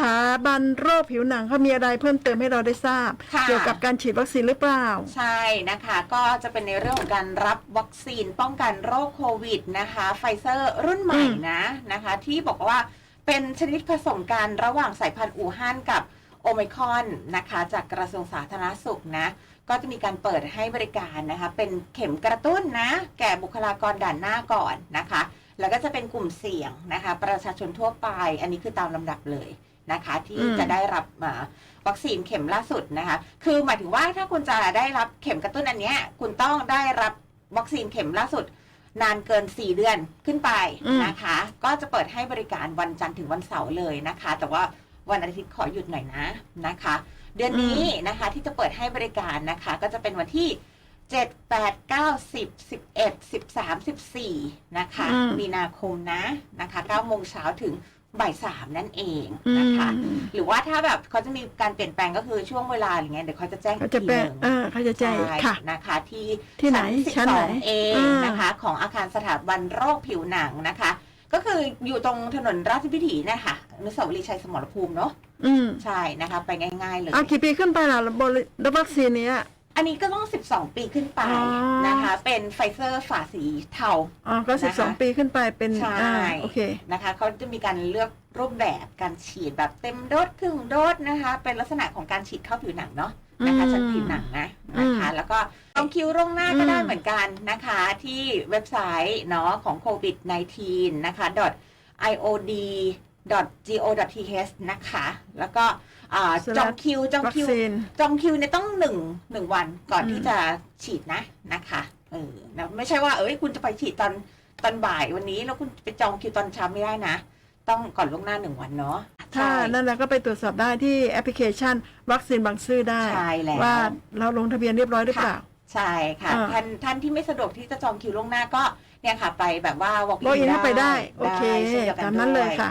ถาบันโรคผิวหนังเขามีอะไรเพิ่มเติมให้เราได้ทราบ ค่ะ เกี่ยวกับการฉีดวัคซีนหรือเปล่า ใช่นะคะก็จะเป็นในเรื่องของการรับวัคซีนป้องกันโรคโควิดนะคะไฟเซอร์รุ่นใหม่อืมนะนะคะ ที่บอกว่าเป็นชนิดผสมกันระหว่างสายพันธุ์อู่ฮั่นกับโอไมครอนนะคะ จากกระทรวงสาธารณสุขนะ ก็จะมีการเปิดให้บริการนะคะ เป็นเข็มกระตุ้นนะ แก่บุคลากรด่านหน้าก่อนนะคะ แล้วก็จะเป็นกลุ่มเสี่ยงนะคะ ประชาชนทั่วไป อันนี้คือตามลำดับเลย นะคะ ที่อืมจะได้รับมาวัคซีนเข็มล่าสุดนะคะ คือหมายถึงว่าถ้าคุณจะได้รับเข็มกระตุ้นอันเนี้ย คุณต้องได้รับวัคซีนเข็มล่าสุดนานเกิน 4 เดือนขึ้นไปอืมนะคะ ก็จะเปิดให้บริการวันจันทร์ถึงวันเสาร์เลยนะคะ แต่ว่าวันอาทิตย์ขอหยุดหน่อยนะนะคะ เดือนนี้นะคะที่จะเปิดให้บริการนะคะ ก็จะเป็นวันที่7 8 9 10 11 13 14นะคะอืมมีนาคมนะนะคะ9โมงเช้าถึง บ่ายสามนั่นเองอืนะคะมหรือว่าถ้าแบบเขาจะมีการเปลี่ยนแปลงก็คือช่วงเวลาอะไรเงี้ยเดี๋ยวเขาจะแจ้งเขาอีกจะทีแปลหงนึ่งเออเขาจะแจ้งอีกใช่ค่ะนะคะ ที่ที่ไหนชั้นไหน12เออ่านะคะ ของอาคารสถาบันโรคผิวหนังนะคะ ก็คืออยู่ตรงถนนราชพิถีเนะคะอนุสาวรีย์ชัยสมรภูมิเนาะอืมใช่นะคะ ไปง่าย ๆ เลยเอากี่ปีขึ้นไปล่ะบริรับวัคซีนเนี้ย อันนี้ก็ต้อง 12 ปีขึ้นไปอ๋อ นะคะ เป็นไฟเซอร์ฝาสีเทา อ๋อก็สิบสองนะคะปีขึ้นไปเป็นใช่ อ่าโอเค นะคะเขาจะมีการเลือกรูปแบบการฉีดแบบเต็มโดสครึ่งโดสนะคะ เป็นลักษณะของการฉีดเข้าผิวหนังเนาะนะคะอืมชั้นผิวหนังนะนะคะ แล้วก็จองคิวล่วงหน้าก็ได้อืม เหมือนกันนะคะ ที่เว็บไซต์เนาะของ covid 19 นะคะ iod go.th นะคะ แล้วก็อ่า Slash จองคิวจองวัคคิวซีนจองคิวเนี่ยต้องหนึ่งหนึ่งวันก่อนอืมที่จะฉีดนะนะคะเออนะไม่ใช่ว่าเอ้ยคุณจะไปฉีดตอนตอนบ่ายวันนี้แล้วคุณไปจองคิวตอนเช้าไม่ได้นะ ต้องก่อนล่วงหน้าหนึ่งวันเนาะถ้าใช่นั่นแหละก็ไปตรวจสอบได้ที่แอปพลิเคชัน วัคซีนบางซื่อได้ใช่แล้วว่าเราลงทะเบียนเรียบร้อยหรือเปล่าใช่ค่ะอ่าท่านท่านที่ไม่สะดวกที่จะจองคิวล่วงหน้าก็เนี่ยค่ะไปแบบว่า walk in บอกอินเข้าไปได้ โอเคได้ช่นดียวกัตามนั้นเลยด้วยค่ะ